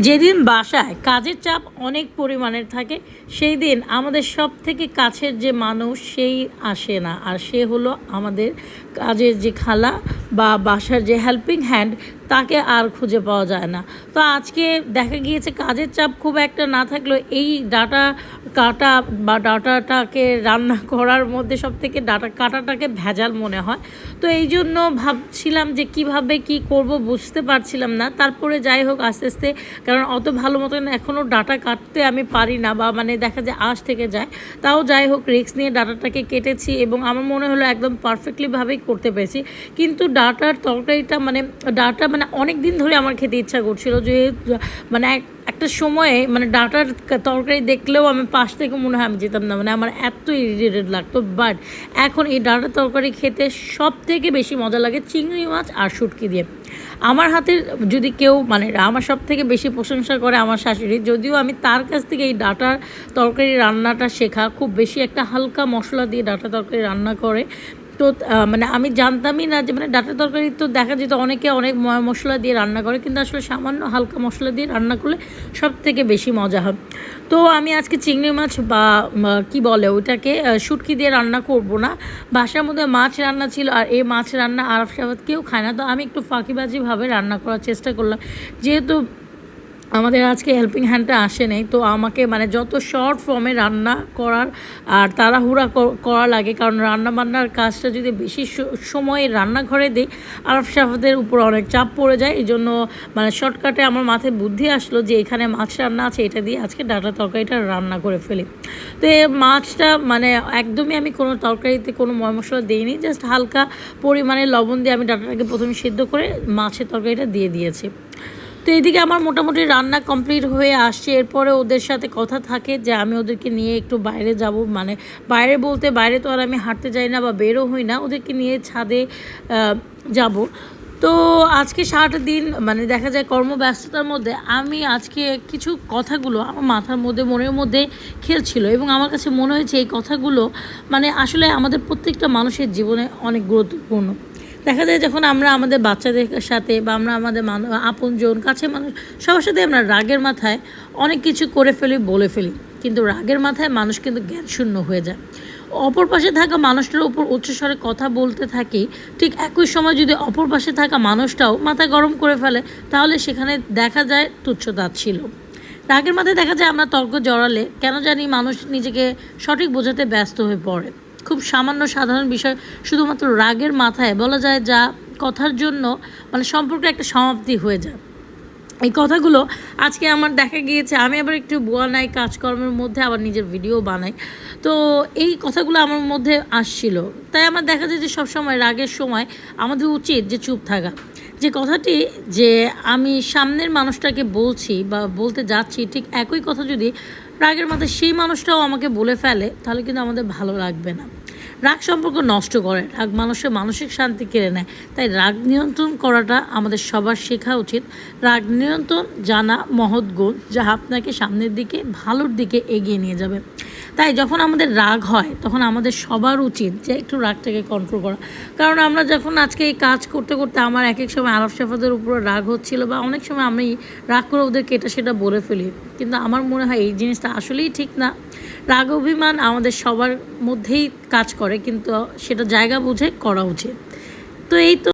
যেদিন বাসায় কাজের চাপ অনেক পরিমাণের থাকে সেই দিন আমাদের সব থেকে কাছের যে মানুষ সেই আসে না। আর সে হলো আমাদের কাজের যে খালা বা বাসার যে হেল্পিং হ্যান্ড তাকে আর খুঁজে পাওয়া যায় না। তো আজকে দেখা গিয়েছে কাজের চাপ খুব একটা না থাকলেও এই ডাটা কাটা বা ডাটাটাকে রান্না করার মধ্যে সব থেকে ডাটা কাটাটাকে ভেজাল মনে হয়। তো এই জন্য ভাবছিলাম যে কীভাবে কি করব বুঝতে পারছিলাম না। তারপরে যাই হোক আস্তে আস্তে, কারণ অত ভালো মতন এখনও ডাটা কাটতে আমি পারি না বা মানে দেখা যায় আঁশ থেকে যায়। তাও যাই হোক রিক্স নিয়ে ডাটাটাকে কেটেছি এবং আমার মনে হলো একদম পারফেক্টলিভাবেই করতে পেরেছি। কিন্তু ডাটার তরকারিটা মানে ডাটা মানে অনেক দিন ধরে আমার খেতে ইচ্ছা করছিল যে মানে এক, একটা সময়ে মানে ডাটার তরকারি দেখলেও আমি পাশ থেকে মনে হয় আমি যেতাম না। মানে আমার এত ইরিটেটেড লাগতো বাট এখন এই ডাটার তরকারি খেতে সব থেকে বেশি মজা লাগে চিংড়ি মাছ আর শুটকি দিয়ে। আমার হাতের যদি কেউ মানে আমার সব থেকে বেশি প্রশংসা করে আমার শাশুড়ি, যদিও আমি তার কাছ থেকে এই ডাটার তরকারি রান্নাটা শেখা, খুব বেশি একটা হালকা মশলা দিয়ে ডাটা তরকারি রান্না করে তো মানে আমি জানতামই না যে মানে ডাটা তরকারি তো দেখা যেত অনেকে অনেক মশলা দিয়ে রান্না করে কিন্তু আসলে সামান্য হালকা মশলা দিয়ে রান্না করলে সব থেকে বেশি মজা হয়। তো আমি আজকে চিংড়ি মাছ বা কি বলে ওইটাকে আহ, শুটকি দিয়ে রান্না করব না। বাসার মধ্যে মাছ রান্না ছিল আর এই মাছ রান্না আরফ সাবাদ কেউ খায় না। তো আমি একটু ফাঁকিবাজিভাবে রান্না করার চেষ্টা করলাম। যেহেতু আমাদের আজকে হেল্পিং হ্যান্ডটা আসে নাই, তো আমাকে মানে যত শর্ট ফর্মে রান্না করার আর তাড়াহুড়া করা লাগে, কারণ রান্না বান্নার কাজটা যদি বেশি সময় রান্নাঘরে দিই, আরব সাফাদের উপর অনেক চাপ পড়ে যায়। এই জন্য মানে শর্টকাটে আমার মাথায় বুদ্ধি আসলো যে এখানে মাছ রান্না আছে, এটা দিয়ে আজকে ডাটা তরকারিটা রান্না করে ফেলি। তো এই মাছটা মানে একদমই আমি কোনো তরকারিতে কোনো ময় মশলা দিইনি জাস্ট হালকা পরিমাণে লবণ দিয়ে আমি ডাটাটাকে প্রথমে সিদ্ধ করে মাছের তরকারিটা দিয়ে দিয়েছি। তো এদিকে আমার মোটামুটি রান্না কমপ্লিট হয়ে আসছে। এরপরে ওদের সাথে কথা থাকে যে আমি ওদেরকে নিয়ে একটু বাইরে যাব। মানে বাইরে বলতে বাইরে তো আর আমি হাঁটতে যাই না বা বেরো হই না। ওদেরকে নিয়ে ছাদে যাব। তো আজকে সারাটা দিন মানে দেখা যায় কর্মব্যস্ততার মধ্যে আমি আজকে কিছু কথাগুলো আমার মাথার মধ্যে, মনের মধ্যে খেলছিল এবং আমার কাছে মনে হয়েছে এই কথাগুলো মানে আসলে আমাদের প্রত্যেকটা মানুষের জীবনে অনেক গুরুত্বপূর্ণ। দেখা যায় যখন আমরা আমাদের বাচ্চাদের সাথে বা আমরা আমাদের আপনজন কাছে মানুষ, সবার সাথে আমরা রাগের মাথায় অনেক কিছু করে ফেলি, বলে ফেলি। কিন্তু রাগের মাথায় মানুষ কিন্তু জ্ঞান শূন্য হয়ে যায়। অপর পাশে থাকা মানুষটার উপর উচ্চস্বরে কথা বলতে থাকি, ঠিক একই সময় যদি অপর পাশে থাকা মানুষটাও মাথা গরম করে ফেলে, তাহলে সেখানে দেখা যায় তুচ্ছতা ছিল রাগের মাথায় দেখা যায় আমরা তর্ক জড়ালে কেন জানি মানুষ নিজেকে সঠিক বোঝাতে ব্যস্ত হয়ে পড়ে। খুব সামান্য সাধারণ বিষয়, শুধুমাত্র রাগের মাথায় বলা যায় যা কথার জন্য মানে সম্পর্কে একটা সমাপ্তি হয়ে যায়। এই কথাগুলো আজকে আমার দেখা গিয়েছে, আমি আবার একটু বোয়া নাই, কাজকর্মের মধ্যে আবার নিজের ভিডিও বানাই। তো এই কথাগুলো আমার মধ্যে আসছিল। তাই আমার দেখা যায় যে সবসময় রাগের সময় আমাদের উচিত যে চুপ থাকা। যে কথাটি যে আমি সামনের মানুষটাকে বলছি বা বলতে যাচ্ছি, ঠিক একই কথা যদি রাগের মাথায় সেই মানুষটাও আমাকে বলে ফেলে, তাহলে কিন্তু আমাদের ভালো লাগবে না। রাগ সম্পর্ক নষ্ট করে, রাগ মানুষের মানসিক শান্তি কেড়ে নেয়। তাই রাগ নিয়ন্ত্রণ করাটা আমাদের সবার শেখা উচিত। রাগ নিয়ন্ত্রণ জানা মহৎ গুণ, যা আপনাকে সামনের দিকে, ভালোর দিকে এগিয়ে নিয়ে যাবে। তাই যখন আমাদের রাগ হয়, তখন আমাদের সবার উচিত যে একটু রাগটাকে কন্ট্রোল করা। কারণ আমরা যখন আজকে এই কাজ করতে করতে আমার এক এক সময় আরব সাফাদের উপরে রাগ হচ্ছিল বা অনেক সময় আমি রাগ করে ওদেরকে এটা সেটা বলে ফেলি। কিন্তু আমার মনে হয় এই জিনিসটা আসলেই ঠিক না। রাগ অভিমান আমাদের সবার মধ্যেই কাজ করে, কিন্তু সেটা জায়গা বুঝে করা উচিত। তো এই তো